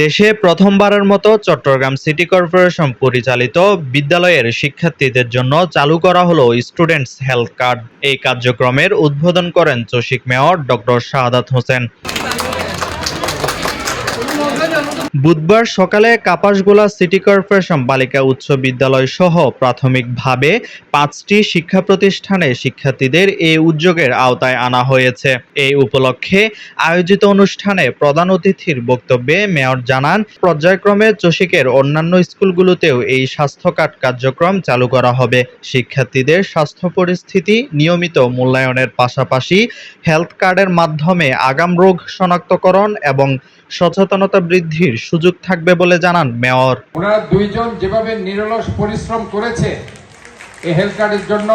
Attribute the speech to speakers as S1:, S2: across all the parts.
S1: দেশে প্রথমবারের মতো চট্টগ্রাম সিটি কর্পোরেশন পরিচালিত বিদ্যালয়ের শিক্ষার্থীদের জন্য চালু করা হলো স্টুডেন্টস হেলথ কার্ড। এই কার্যক্রমের উদ্বোধন করেন চসিক মেয়র ডক্টর শাহাদাত হোসেন। বুধবার সকালে কাপাসগোলা সিটি কর্পোরেশন বালিকা উচ্চ বিদ্যালয় সহ প্রাথমিকভাবে পাঁচটি শিক্ষা প্রতিষ্ঠানে শিক্ষার্থীদের এই উদ্যোগের আওতায় আনা হয়েছে। এই উপলক্ষে আয়োজিত অনুষ্ঠানে প্রধান অতিথির বক্তব্যে মেয়র জানান, পর্যায়ক্রমে চসিকের অন্যান্য স্কুলগুলোতেও এই স্বাস্থ্য কার্ড কার্যক্রম চালু করা হবে। শিক্ষার্থীদের স্বাস্থ্য পরিস্থিতি নিয়মিত মূল্যায়নের পাশাপাশি হেলথ কার্ডের মাধ্যমে আগাম রোগ শনাক্তকরণ এবং সচেতনতা বৃদ্ধির সুযোগ থাকবে বলে জানান মেয়র।
S2: ওনারা দুইজন যেভাবে নিরলস পরিশ্রম করেছে এই হেলথ কার্ডের জন্য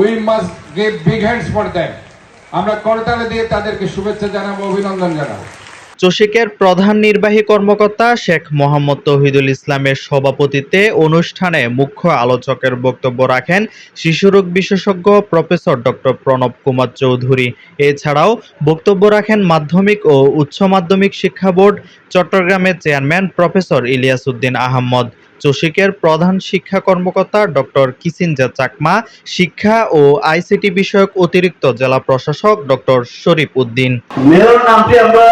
S2: we must give big hands for them আমরা করতালে দিয়ে তাদেরকে শুভেচ্ছা জানাব, অভিনন্দন জানাব।
S1: চসিকের প্রধান নির্বাহী কর্মকর্তা শেখ মোহাম্মদ তৌহিদুল ইসলামের সভাপতিত্বে অনুষ্ঠানে মুখ্য আলোচকের বক্তব্য রাখেন শিশুরোগ বিশেষজ্ঞ প্রফেসর ডক্টর প্রণব কুমার চৌধুরী। এছাড়াও বক্তব্য রাখেন মাধ্যমিক ও উচ্চ মাধ্যমিক শিক্ষা বোর্ড চট্টগ্রামের চেয়ারম্যান প্রফেসর ইলিয়াস উদ্দিন আহমদ। চসিকের প্রধান শিক্ষা কর্মকর্তা ডক্টর কিসিনজা চাকমা, শিক্ষা ও আইসিটি বিষয়ক অতিরিক্ত জেলা প্রশাসক ডক্টর শরীফ উদ্দিন।
S3: মেয়র নামটি আমরা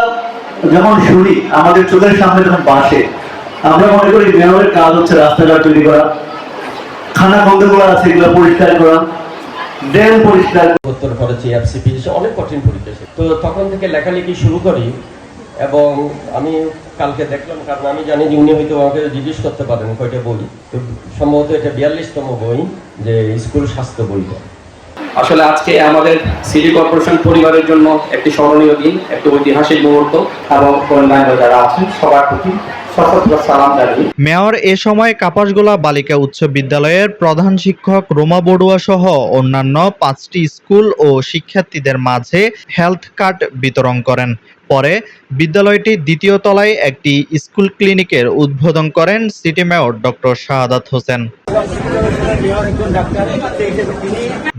S3: যখন শুনি, আমাদের চোখের সামনে যখন বাসে, আমরা মনে করি মেয়রের কাজ হচ্ছে রাস্তাঘাট তৈরি করা, খানা বন্ধগুলো আছে এগুলো পরিষ্কার করা ড্রেন পরিষ্কার
S4: উত্তর করেছি এফসিপি অনেক কঠিন পরীক্ষা তো তখন থেকে লেখালেখি শুরু করি এবং আমি কালকে দেখলাম, কারণ আমি জানি যে উনি হয়তো আমাকে জিজ্ঞেস করতে পারেন কয়টা বই। তো সম্ভবত এটা বিয়াল্লিশতম বই যে স্কুল স্বাস্থ্য বইটা।
S5: আসলে আজকে আমাদের সিটি কর্পোরেশন পরিবারের জন্য একটি স্মরণীয় দিন, একটি ঐতিহাসিক মুহূর্ত এবং যারা আছেন, সবার প্রতি
S1: মেয়র এ সময় কাপাসগোলা বালিকা উচ্চ বিদ্যালয়ের প্রধান শিক্ষক রোমা বড়ুয়া সহ অন্যান্য পাঁচটি স্কুল ও শিক্ষার্থীদের মাঝে হেলথ কার্ড বিতরণ করেন। পরে বিদ্যালয়টি দ্বিতীয় তলায় একটি স্কুল ক্লিনিকের উদ্বোধন করেন city mayor doctor Shahadat Hossain.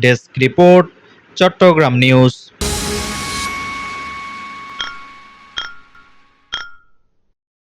S1: Desk report, Chattogram news.